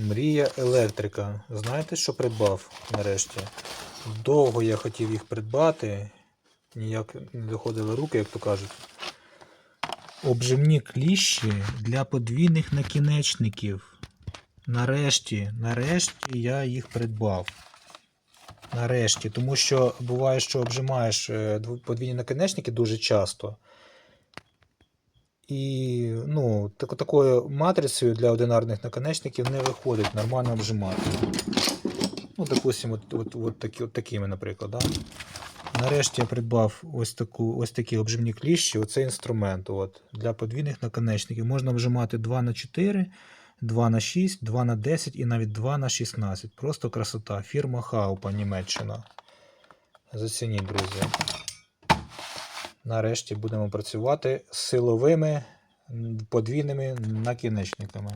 Мрія електрика. Знаєте, що придбав нарешті? Довго я хотів їх придбати, ніяк не доходили руки, як то кажуть. Обживні кліщі для подвійних накінечників. Нарешті, нарешті я їх придбав. Нарешті, тому що буває, що обжимаєш е, подвійні наконечники дуже часто. І ну, так, такою матрицею для одинарних наконечників не виходить нормально обжимати. Ну, допустимо, от, от, от, такі, от такими, наприклад. Да? Нарешті я придбав ось, таку, ось такі обжимні кліщі. Оцей інструмент от, для подвійних наконечників. Можна вжимати 2 на 4 2 на 6 2 на 10 і навіть 2 на 16 Просто красота. Фірма Хаупа, Німеччина. Зацініть, друзі. Нарешті будемо працювати з силовими подвійними накінечниками.